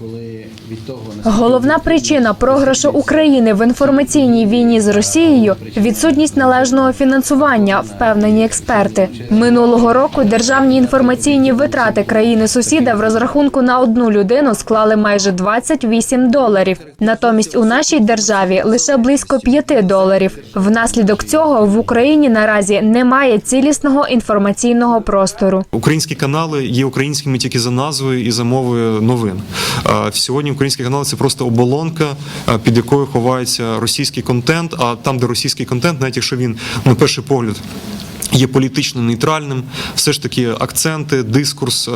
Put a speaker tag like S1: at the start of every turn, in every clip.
S1: коли від того
S2: Головна причина програшу України в інформаційній війні з Росією відсутність належного фінансування, впевнені експерти. Минулого року державні інформаційні витрати країни сусіда в розрахунку на одну людину склали майже 28 доларів. Натомість у нашій державі лише близько 5 доларів. Внаслідок цього в Україні наразі немає цілісного інформаційного простору.
S3: Українські канали є українськими тільки за назвою і за мовою новин. А Сьогодні українські канали це просто оболонка, під якою ховається російський контент. А там, де російський контент, навіть якщо він на перший погляд. Є політично нейтральним, все ж таки акценти, дискурс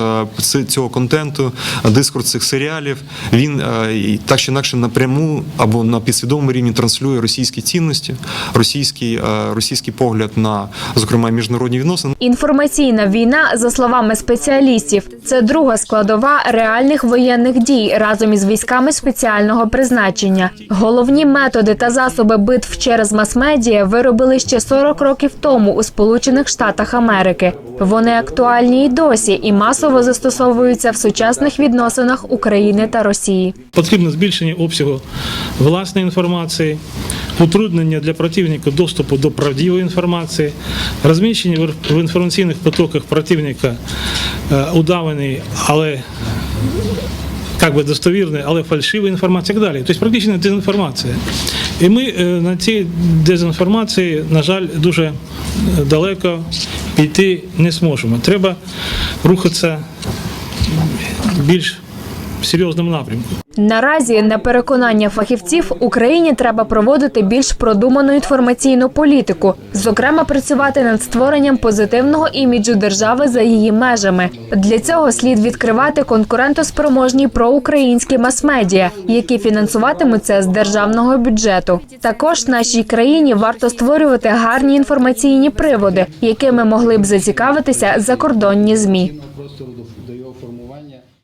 S3: е, цього контенту, дискурс цих серіалів. Він е, так чи інакше напряму або на підсвідомому рівні транслює російські цінності, російський, е, російський погляд на зокрема міжнародні відносини.
S2: Інформаційна війна, за словами спеціалістів, це друга складова реальних воєнних дій разом із військами спеціального призначення. Головні методи та засоби битв через мас-медіа виробили ще 40 років тому у Сполучених Штатах Америки. Вони актуальні й досі і масово застосовуються в сучасних відносинах України та Росії.
S4: Потрібно збільшення обсягу власної інформації, утруднення для противника доступу до правдивої інформації, розміщення в інформаційних потоках противника е, удаваної, але як би достовірної, але фальшивої інформації і так далі. Тобто практично дезінформація. І ми е, на цій дезінформації, на жаль, дуже е, далеко піти не зможемо. Треба рухатися більш серйозному напрямку.
S2: Наразі, на переконання фахівців, Україні треба проводити більш продуману інформаційну політику, зокрема, працювати над створенням позитивного іміджу держави за її межами. Для цього слід відкривати конкурентоспроможні проукраїнські мас-медіа, які фінансуватимуться з державного бюджету. Також нашій країні варто створювати гарні інформаційні приводи, якими могли б зацікавитися закордонні змі.